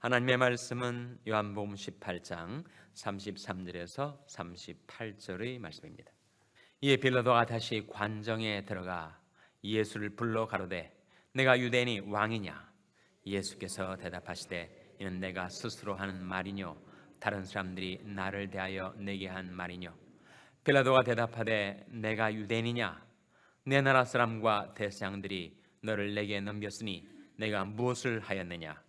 하나님의 말씀은 요한복음 18장 33절에서 38절의 말씀입니다. 이에 빌라도가 다시 관정에 들어가 예수를 불러 가로되 내가 유대인이 왕이냐? 예수께서 대답하시되 이는 내가 스스로 하는 말이뇨. 다른 사람들이 나를 대하여 내게 한 말이뇨. 빌라도가 대답하되 내가 유대인이냐? 내 나라 사람과 대상들이 너를 내게 넘겼으니 내가 무엇을 하였느냐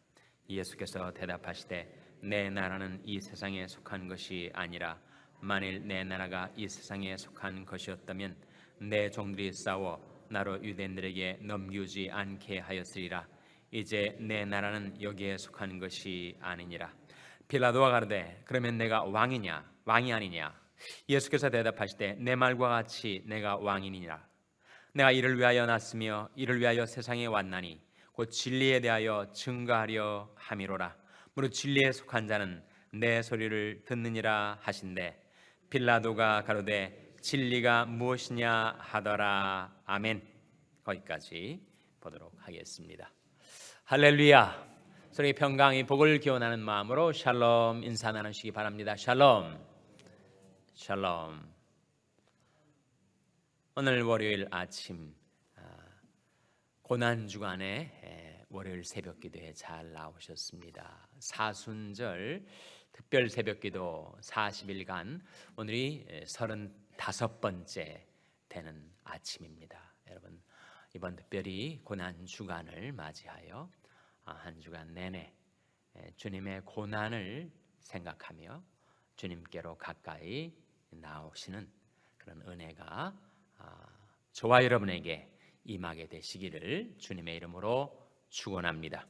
예수께서 대답하시되 내 나라는 이 세상에 속한 것이 아니라 만일 내 나라가 이 세상에 속한 것이었다면 내 종들이 싸워 나로 유대인들에게 넘기지 않게 하였으리라. 이제 내 나라는 여기에 속한 것이 아니니라. 빌라도가 가로되 그러면 내가 왕이냐? 왕이 아니냐? 예수께서 대답하시되 내 말과 같이 내가 왕이니라. 내가 이를 위하여 났으며 이를 위하여 세상에 왔나니 곧 진리에 대하여 증거하려 함이로라. 무릇 진리에 속한 자는 내 소리를 듣느니라 하신대. 빌라도가 가로되 진리가 무엇이냐 하더라. 아멘. 거기까지 보도록 하겠습니다. 할렐루야. 소리 평강이 복을 기원하는 마음으로 샬롬 인사 나누시기 바랍니다. 샬롬. 샬롬. 오늘 월요일 아침 고난 주간에 월요일 새벽 기도에 잘 나오셨습니다. 사순절 특별 새벽 기도 40일간 오늘이 35번째 되는 아침입니다. 여러분 이번 특별히 고난 주간을 맞이하여 아, 한 주간 내내 주님의 고난을 생각하며 주님께로 가까이 나오시는 그런 은혜가 아, 저와 여러분에게 임하게 되시기를 주님의 이름으로 축원합니다.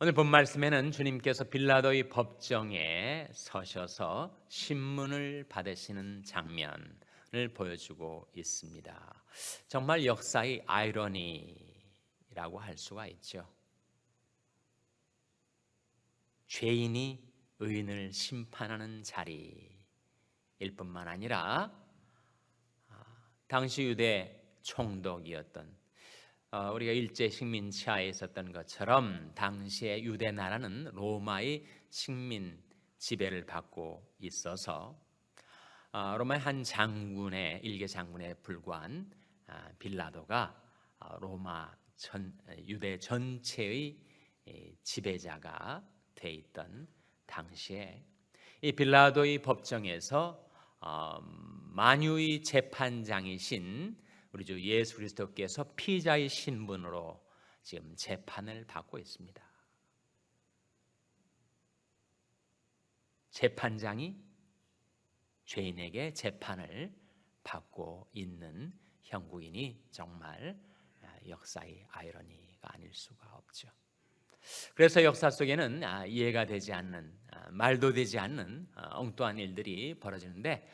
오늘 본 말씀에는 주님께서 빌라도의 법정에 서셔서 신문을 받으시는 장면을 보여주고 있습니다. 정말 역사의 아이러니라고 할 수가 있죠. 죄인이 의인을 심판하는 자리일 뿐만 아니라 아, 당시 유대 총독이었던 어, 우리가 일제 식민 치하에 있었던 것처럼 당시의 유대 나라는 로마의 식민 지배를 받고 있어서 어, 로마의 한 장군의 일개 장군에 불과한 아, 빌라도가 어, 로마 전 유대 전체의 지배자가 돼 있던 당시에 이 빌라도의 법정에서 만유의 재판장이신 우리 주 예수 그리스도께서 피자의 신분으로 지금 재판을 받고 있습니다. 재판장이 죄인에게 재판을 받고 있는 형국인이 정말 역사의 아이러니가 아닐 수가 없죠. 그래서 역사 속에는 아, 이해가 되지 않는 아, 말도 되지 않는 아, 엉뚱한 일들이 벌어지는데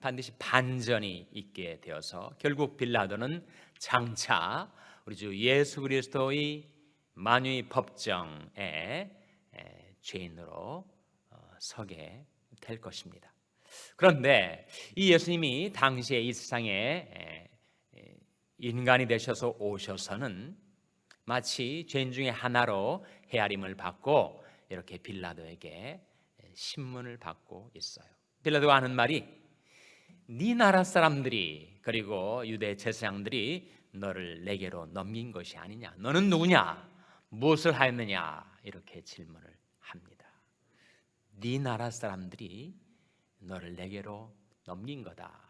반드시 반전이 있게 되어서 결국 빌라도는 장차 우리 주 예수 그리스도의 만유의 법정에 죄인으로 어, 서게 될 것입니다. 그런데 이 예수님이 당시에 이 세상에 인간이 되셔서 오셔서는 마치 죄인 중에 하나로 헤아림을 받고 이렇게 빌라도에게 신문을 받고 있어요. 빌라도가 하는 말이 네 나라 사람들이 그리고 유대 제사장들이 너를 내게로 넘긴 것이 아니냐? 너는 누구냐? 무엇을 하였느냐? 이렇게 질문을 합니다. 네 나라 사람들이 너를 내게로 넘긴 거다.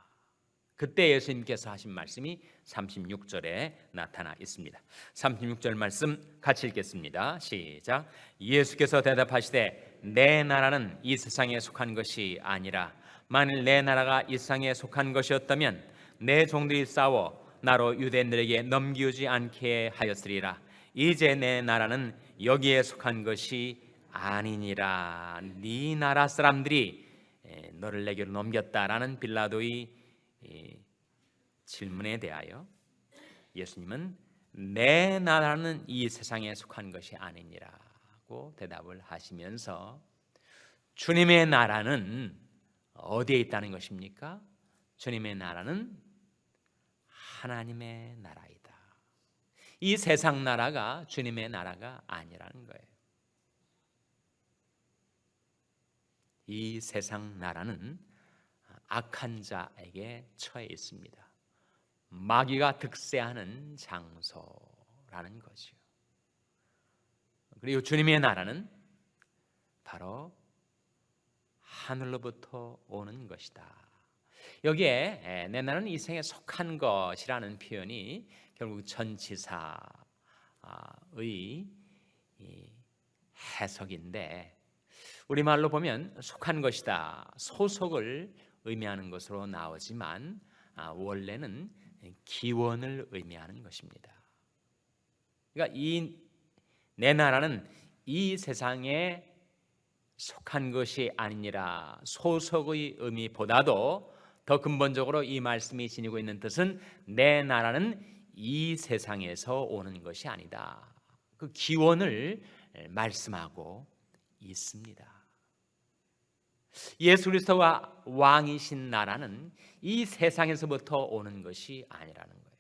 그때 예수님께서 하신 말씀이 36절에 나타나 있습니다. 36절 말씀 같이 읽겠습니다. 시작. 예수께서 대답하시되 내 나라는 이 세상에 속한 것이 아니라 만일 내 나라가 이 세상에 속한 것이었다면 내 종들이 싸워 나로 유대인들에게 넘기지 않게 하였으리라. 이제 내 나라는 여기에 속한 것이 아니니라. 네 나라 사람들이 너를 내게로 넘겼다라는 빌라도의 질문에 대하여 예수님은 내 나라는 이 세상에 속한 것이 아니니라고 대답을 하시면서 주님의 나라는 어디에 있다는 것입니까? 주님의 나라는 하나님의 나라이다. 이 세상 나라가 주님의 나라가 아니라는 거예요. 이 세상 나라는 악한 자에게 처해 있습니다. 마귀가 득세하는 장소라는 거지요. 그리고 주님의 나라는 바로 하늘로부터 오는 것이다. 여기에 내 나라는 이 생에 속한 것이라는 표현이 결국 전치사의 해석인데 우리말로 보면 속한 것이다. 소속을 의미하는 것으로 나오지만 아, 원래는 기원을 의미하는 것입니다. 그러니까 이 내 나라는 이 세상에 속한 것이 아니니라 소속의 의미보다도 더 근본적으로 이 말씀이 지니고 있는 뜻은 내 나라는 이 세상에서 오는 것이 아니다. 그 기원을 말씀하고 있습니다. 예수 그리스도가 왕이신 나라는 이 세상에서부터 오는 것이 아니라는 거예요.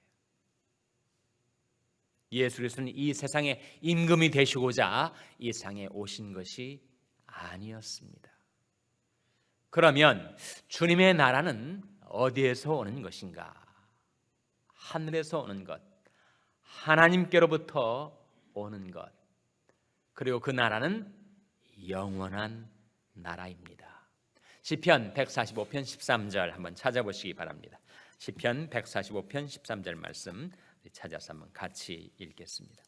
예수 그리스도는 이 세상의 임금이 되시고자 이 세상에 오신 것이 아니었습니다. 그러면 주님의 나라는 어디에서 오는 것인가? 하늘에서 오는 것, 하나님께로부터 오는 것, 그리고 그 나라는 영원한 나라입니다. 시편 145편 13절 한번 찾아보시기 바랍니다. 시편 145편 13절 말씀 찾아서 한번 같이 읽겠습니다.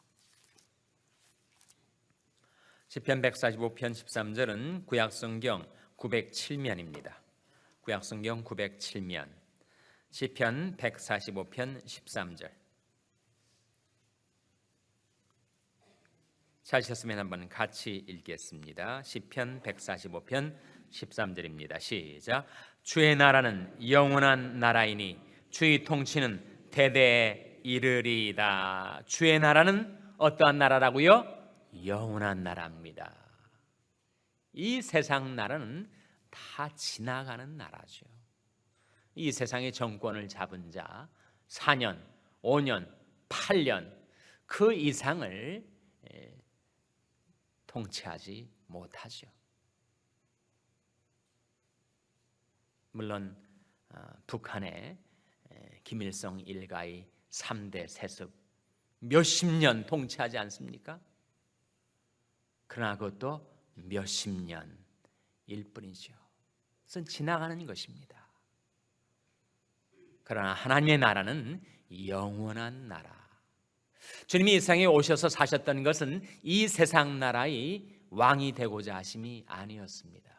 시편 145편 13절은 구약 성경 907면입니다. 구약 성경 907면. 시편 145편 13절. 찾으셨으면 한번 같이 읽겠습니다. 시편 145편 13절입니다. 시작. 주의 나라는 영원한 나라이니 주의 통치는 대대에 이르리이다. 주의 나라는 어떠한 나라라고요? 영원한 나라입니다. 이 세상 나라는 다 지나가는 나라죠. 이 세상의 정권을 잡은 자 4년, 5년, 8년 그 이상을 통치하지 못하죠. 물론 어, 북한의 김일성 일가의 3대 세습 몇십 년 통치하지 않습니까? 그러나 그것도 몇십 년일 뿐이죠. 그것은 지나가는 것입니다. 그러나 하나님의 나라는 영원한 나라. 주님이 이 세상에 오셔서 사셨던 것은 이 세상 나라의 왕이 되고자 하심이 아니었습니다.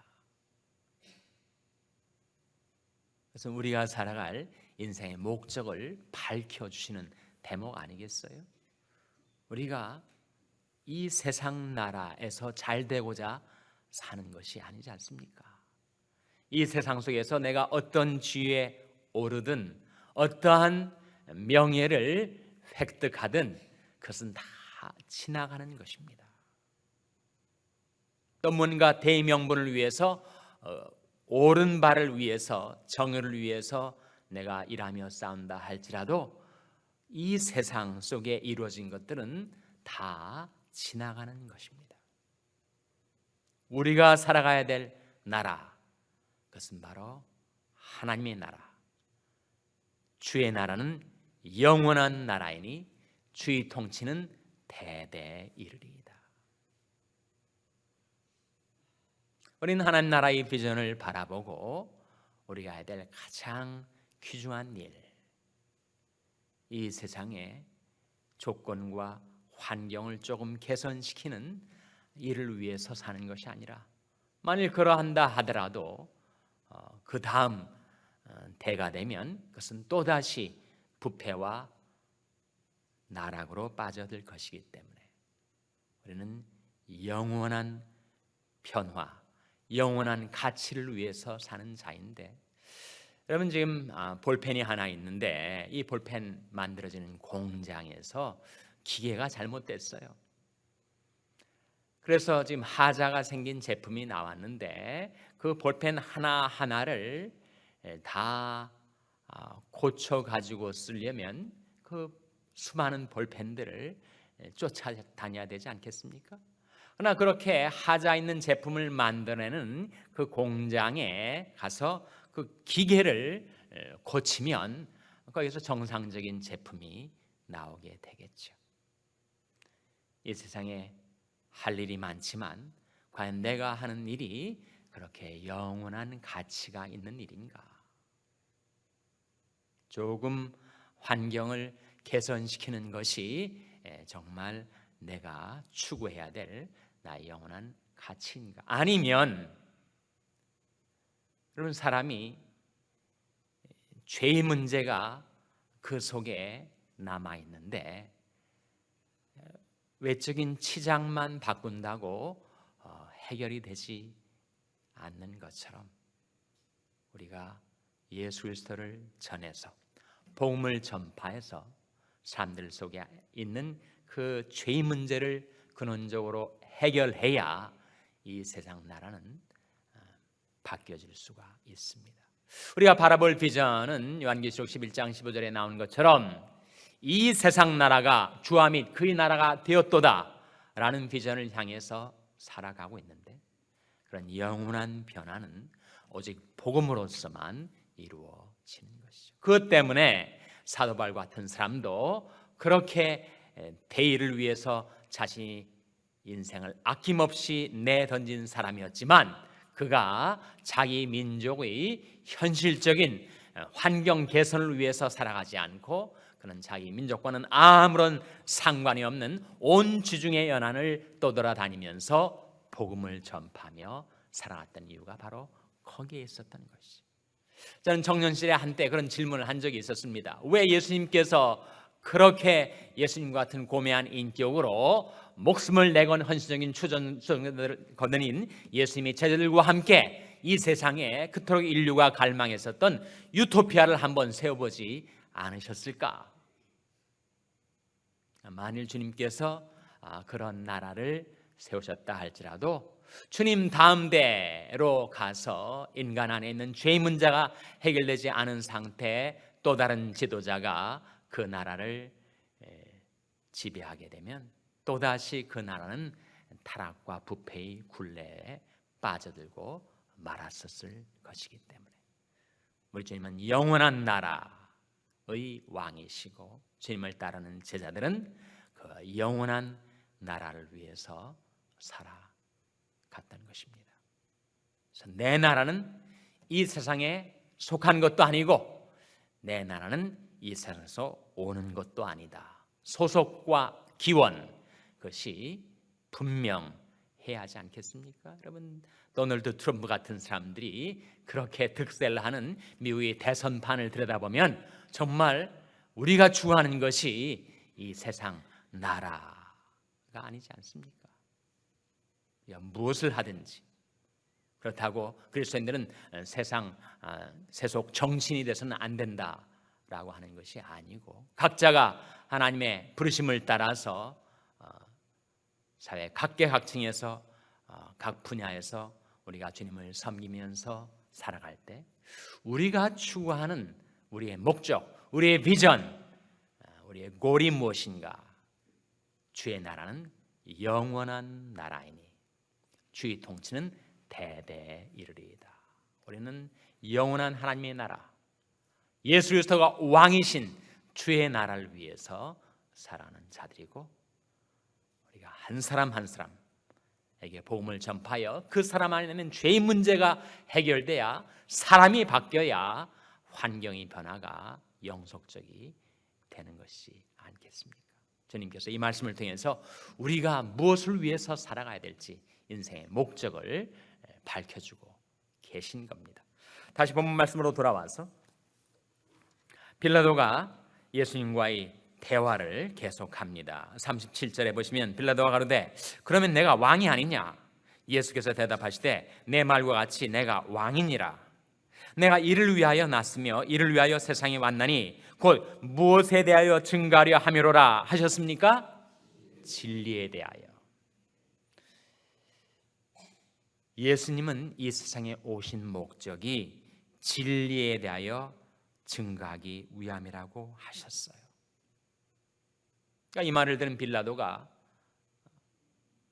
그래서 우리가 살아갈 인생의 목적을 밝혀 주시는 대목 아니겠어요? 우리가 이 세상 나라에서 잘 되고자 사는 것이 아니지 않습니까? 이 세상 속에서 내가 어떤 지위에 오르든 어떠한 명예를 획득하든 그것은 다 지나가는 것입니다. 또 뭔가 대명분을 위해서 어, 옳은 바를 위해서 정의를 위해서 내가 일하며 싸운다 할지라도 이 세상 속에 이루어진 것들은 다 지나가는 것입니다. 우리가 살아가야 될 나라 그것은 바로 하나님의 나라. 주의 나라는 영원한 나라이니 주의 통치는 대대 이르리이다. 우리는 하나님 나라의 비전을 바라보고 우리가 해야 될 가장 귀중한 일, 이 세상의 조건과 환경을 조금 개선시키는 일을 위해서 사는 것이 아니라 만일 그러한다 하더라도 어, 그 다음 대가 어, 되면 그것은 또 다시 부패와 나락으로 빠져들 것이기 때문에 우리는 영원한 변화, 영원한 가치를 위해서 사는 자인데 여러분 지금 아, 볼펜이 하나 있는데 이 볼펜 만들어지는 공장에서 기계가 잘못됐어요. 그래서 지금 하자가 생긴 제품이 나왔는데 그 볼펜 하나 하나를 다 아, 고쳐 가지고 쓰려면 그 수많은 볼펜들을 쫓아다녀야 되지 않겠습니까? 그러나 그렇게 하자 있는 제품을 만들어내는 그 공장에 가서 그 기계를 고치면 거기서 정상적인 제품이 나오게 되겠죠. 이 세상에 할 일이 많지만 과연 내가 하는 일이 그렇게 영원한 가치가 있는 일인가? 조금 환경을 개선시키는 것이 정말 내가 추구해야 될 나의 영원한 가치인가? 아니면 여러분 사람이 죄의 문제가 그 속에 남아 있는데 외적인 치장만 바꾼다고 어, 해결이 되지 않는 것처럼 우리가 예수 그리스도를 전해서 복음을 전파해서 사람들 속에 있는 그 죄의 문제를 근원적으로 해결해야 이 세상 나라는 어, 바뀌어질 수가 있습니다. 우리가 바라볼 비전은 요한계시록 11장 15절에 나온 것처럼 이 세상 나라가 주와 및 그의 나라가 되었도다라는 비전을 향해서 살아가고 있는데 그런 영원한 변화는 오직 복음으로서만 이루어지는 것이죠. 그것 때문에 사도 바울 같은 사람도 그렇게 대의를 위해서 자신이 인생을 아낌없이 내던진 사람이었지만 그가 자기 민족의 현실적인 환경 개선을 위해서 살아가지 않고 그는 자기 민족과는 아무런 상관이 없는 온 지중해 연안을 떠돌아다니면서 복음을 전파하며 살아갔던 이유가 바로 거기에 있었던 것이. 저는 청년 시절에 한때 그런 질문을 한 적이 있었습니다. 왜 예수님께서 그렇게 예수님 같은 고매한 인격으로 목숨을 내건 헌신적인 거느린 예수님의 제자들과 함께 이 세상에 그토록 인류가 갈망했었던 유토피아를 한번 세워보지 않으셨을까? 만일 주님께서 아, 그런 나라를 세우셨다 할지라도 주님 다음 대로 가서 인간 안에 있는 죄 문제가 해결되지 않은 상태에 또 다른 지도자가 그 나라를 지배하게 되면 또다시 그 나라는 타락과 부패의 굴레에 빠져들고 말았었을 것이기 때문에 우리 주님은 영원한 나라의 왕이시고 주님을 따르는 제자들은 그 영원한 나라를 위해서 살아갔던 것입니다. 그래서 내 나라는 이 세상에 속한 것도 아니고 내 나라는 이 세상에서 오는 것도 아니다. 소속과 기원 그 것이 분명해야 하지 않겠습니까? 여러분 도널드 트럼프 같은 사람들이 그렇게 득세를 하는 미국의 대선판을 들여다보면 정말 우리가 추구하는 것이 이 세상 나라가 아니지 않습니까? 무엇을 하든지 그렇다고 그리스도인들은 세상 아, 세속 정신이 돼서는 안 된다라고 하는 것이 아니고 각자가 하나님의 부르심을 따라서 어, 사회 각계각층에서 어, 각 분야에서 우리가 주님을 섬기면서 살아갈 때 우리가 추구하는 우리의 목적, 우리의 비전, 어, 우리의 골이 무엇인가? 주의 나라는 영원한 나라이니 주의 통치는 대대 이르리이다. 우리는 영원한 하나님의 나라, 예수 그리스도가 왕이신 주의 나라를 위해서 살아가는 자들이고 한 사람 한 사람에게 복음을 전파하여 그 사람 안에 있는 죄의 문제가 해결돼야 사람이 바뀌어야 환경의 변화가 영속적이 되는 것이 않겠습니까? 주님께서 이 말씀을 통해서 우리가 무엇을 위해서 살아가야 될지 인생의 목적을 밝혀주고 계신 겁니다. 다시 본문 말씀으로 돌아와서 빌라도가 예수님과의 대화를 계속합니다. 37절에 보시면 빌라도가 가로되 그러면 내가 왕이 아니냐? 예수께서 대답하시되 내 말과 같이 내가 왕이니라. 내가 이를 위하여 났으며 이를 위하여 세상에 왔나니 곧 무엇에 대하여 증가하려 함이로라 하셨습니까? 진리에 대하여. 예수님은 이 세상에 오신 목적이 진리에 대하여 증가하기 위함이라고 하셨어요. 그러니까 이 말을 들은 빌라도가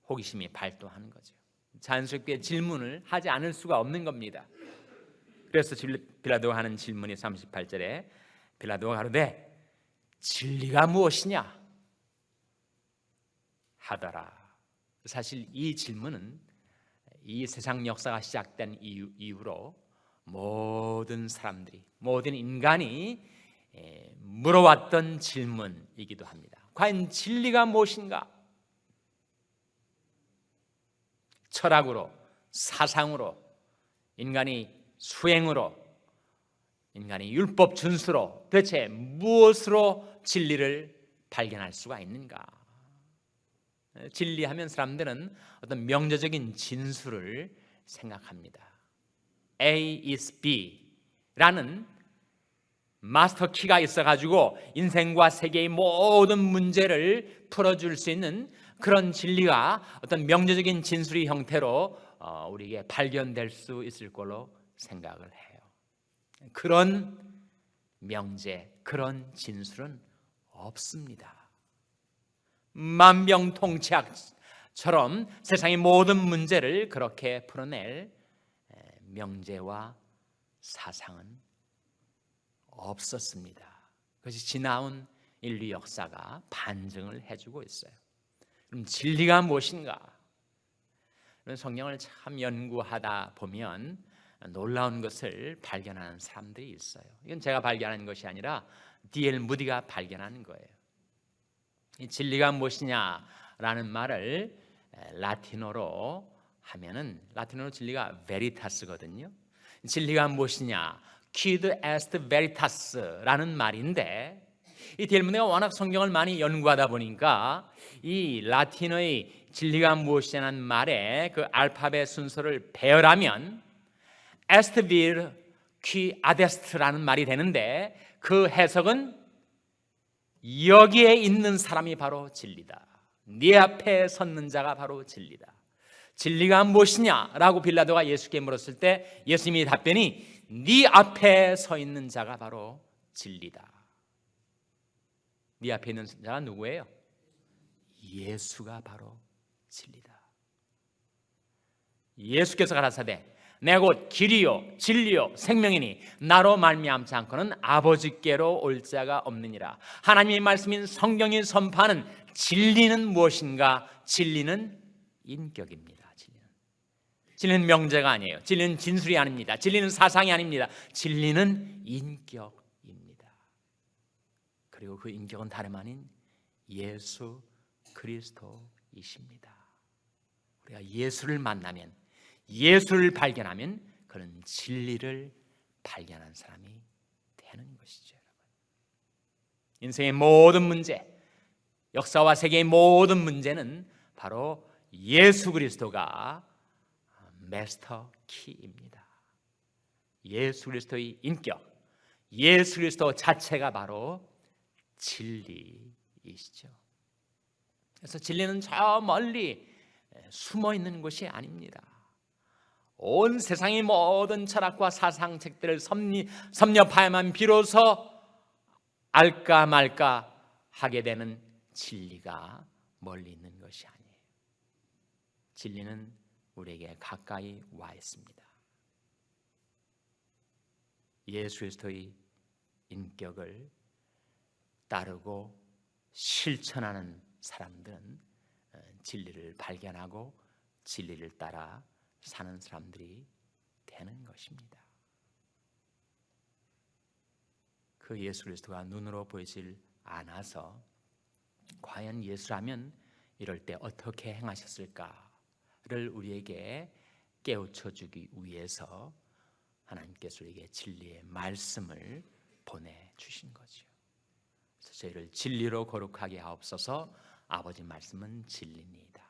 호기심이 발동하는 거죠. 자연스럽게 질문을 하지 않을 수가 없는 겁니다. 그래서 빌라도가 하는 질문이 38절에 빌라도가 가로되 진리가 무엇이냐 하더라. 사실 이 질문은 이 세상 역사가 시작된 이후, 이후로 모든 사람들이 모든 인간이 에, 물어왔던 질문이기도 합니다. 과연 진리가 무엇인가? 철학으로, 사상으로, 인간이 수행으로, 인간이 율법 준수로 대체 무엇으로 진리를 발견할 수가 있는가? 진리하면 사람들은 어떤 명제적인 진술을 생각합니다. A is B라는 마스터 키가 있어가지고 인생과 세계의 모든 문제를 풀어줄 수 있는 그런 진리가 어떤 명제적인 진술의 형태로 어, 우리에게 발견될 수 있을 걸로 생각을 해요. 그런 명제, 그런 진술은 없습니다. 만병통치약처럼 세상의 모든 문제를 그렇게 풀어낼 명제와 사상은 없었습니다. 그것이 지나온 인류 역사가 반증을 해주고 있어요. 그럼 진리가 무엇인가? 성경을 참 연구하다 보면 놀라운 것을 발견하는 사람들이 있어요. 이건 제가 발견한 것이 아니라 D.L. 무디가 발견한 거예요. 이 진리가 무엇이냐라는 말을 라틴어로 하면은 라틴어로 진리가 veritas거든요. 진리가 무엇이냐? Quid est veritas라는 말인데 이 델문네가 워낙 성경을 많이 연구하다 보니까 이 라틴어의 진리가 무엇이냐는 말에 그 알파벳 순서를 배열하면 est vir qui adest라는 말이 되는데 그 해석은 여기에 있는 사람이 바로 진리다. 네 앞에 섰는 자가 바로 진리다. 진리가 무엇이냐라고 빌라도가 예수께 물었을 때 예수님이 답변이 네 앞에 서 있는 자가 바로 진리다. 네 앞에 있는 자가 누구예요? 예수가 바로 진리다. 예수께서 가라사대 내가 곧 길이요 진리요 생명이니 나로 말미암지 않고는 아버지께로 올 자가 없느니라. 하나님의 말씀인 성경이 선포하는 진리는 무엇인가? 진리는 인격입니다. 진리는 명제가 아니에요. 진리는 진술이 아닙니다. 진리는 사상이 아닙니다. 진리는 인격입니다. 그리고 그 인격은 다름 아닌 예수 그리스도이십니다. 우리가 예수를 만나면 예수를 발견하면 그런 진리를 발견한 사람이 되는 것이죠, 여러분. 인생의 모든 문제, 역사와 세계의 모든 문제는 바로 예수 그리스도가 마스터 키입니다. 예수 그리스도의 인격, 예수 그리스도 자체가 바로 진리이시죠. 그래서 진리는 저 멀리 숨어 있는 것이 아닙니다. 온 세상의 모든 철학과 사상책들을 섭렵하야만 비로소 알까 말까 하게 되는 진리가 멀리 있는 것이 아니에요. 진리는 우리에게 가까이 와 있습니다. 예수 그리스도의 인격을 따르고 실천하는 사람들은 어, 진리를 발견하고 진리를 따라 사는 사람들이 되는 것입니다. 그 예수 그리스도가 눈으로 보이질 않아서 과연 예수라면 이럴 때 어떻게 행하셨을까 를 우리에게 깨우쳐 주기 위해서 하나님께서 우리에게 진리의 말씀을 보내 주신 거죠. 그래서 저희를 진리로 거룩하게 하옵소서. 아버지 말씀은 진리입니다.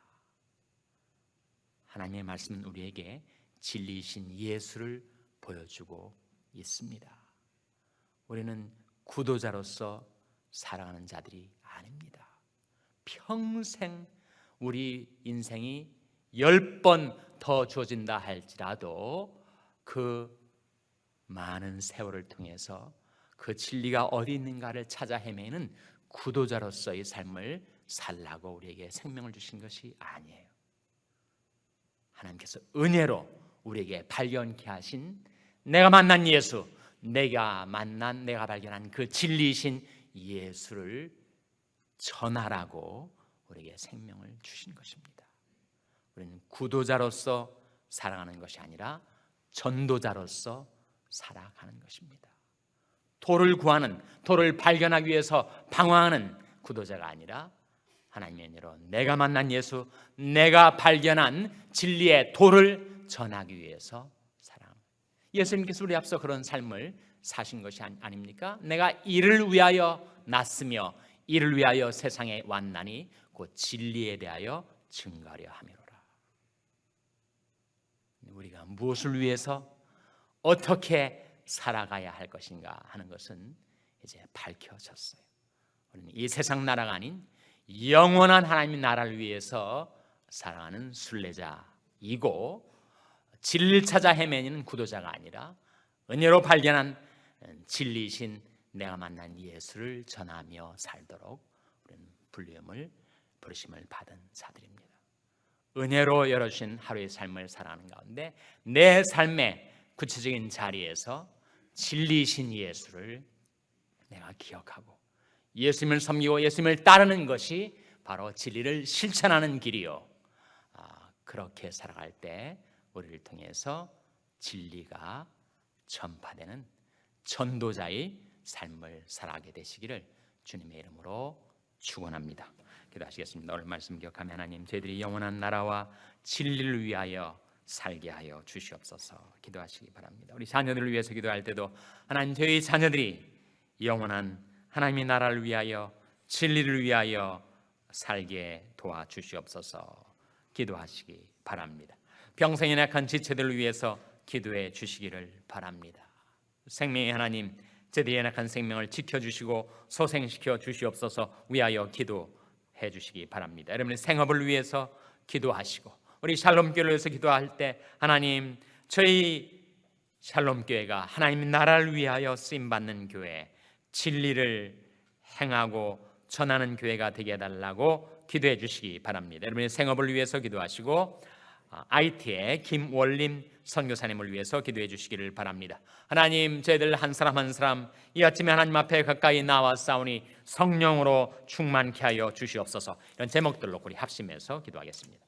하나님의 말씀은 우리에게 진리이신 예수를 보여주고 있습니다. 우리는 구도자로서 살아가는 자들이 아닙니다. 평생 우리 인생이 열 번 더 주어진다 할지라도 그 많은 세월을 통해서 그 진리가 어디 있는가를 찾아 헤매는 구도자로서의 삶을 살라고 우리에게 생명을 주신 것이 아니에요. 하나님께서 은혜로 우리에게 발견케 하신 내가 만난 예수, 내가 만난 내가 발견한 그 진리이신 예수를 전하라고 우리에게 생명을 주신 것입니다. 우리는 구도자로서 살아가는 것이 아니라 전도자로서 살아가는 것입니다. 도를 구하는 도를 발견하기 위해서 방황하는 구도자가 아니라 하나님의 은혜로 내가 만난 예수, 내가 발견한 진리의 도를 전하기 위해서 살아갑니다. 예수님께서 우리 앞서 그런 삶을 사신 것이 아닙니까? 내가 이를 위하여 났으며 이를 위하여 세상에 왔나니 곧 진리에 대하여 증가하려 함이로라. 우리가 무엇을 위해서 어떻게 살아가야 할 것인가 하는 것은 이제 밝혀졌어요. 우리는 이 세상 나라가 아닌 영원한 하나님의 나라를 위해서 살아가는 순례자이고 진리를 찾아 헤매는 구도자가 아니라 은혜로 발견한 진리이신 내가 만난 예수를 전하며 살도록 우리는 불리움을 부르심을 받은 자들입니다. 은혜로 열어주신 하루의 삶을 살아가는 가운데 내 삶의 구체적인 자리에서 진리이신 예수를 내가 기억하고 예수님을 섬기고 예수님을 따르는 것이 바로 진리를 실천하는 길이요. 아, 그렇게 살아갈 때 우리를 통해서 진리가 전파되는 전도자의 삶을 살아가게 되시기를 주님의 이름으로 축원합니다. 기도하시겠습니다. 오늘 말씀 기억하며 하나님 저희들이 영원한 나라와 진리를 위하여 살게 하여 주시옵소서. 기도하시기 바랍니다. 우리 자녀들을 위해서 기도할 때도 하나님 저희 자녀들이 영원한 하나님의 나라를 위하여 진리를 위하여 살게 도와 주시옵소서. 기도하시기 바랍니다. 병생이 약한 지체들을 위해서 기도해 주시기를 바랍니다. 생명의 하나님, 제들의 연약한 생명을 지켜주시고 소생시켜 주시옵소서 위하여 기도 해 주시기 바랍니다. 여러분의 생업을 위해서 기도하시고 우리 샬롬교를 위해서 기도할 때 하나님 저희 샬롬교회가 하나님 나라를 위하여 쓰임 받는 교회, 진리를 행하고 전하는 교회가 되게 해달라고 기도해 주시기 바랍니다. 여러분의 생업을 위해서 기도하시고 IT의 김월림 선교사님을 위해서 기도해 주시기를 바랍니다. 하나님, 저희들 한 사람 한 사람 이 아침에 하나님 앞에 가까이 나와 싸우니 성령으로 충만케 하여 주시옵소서. 이런 제목들로 우리 합심해서 기도하겠습니다.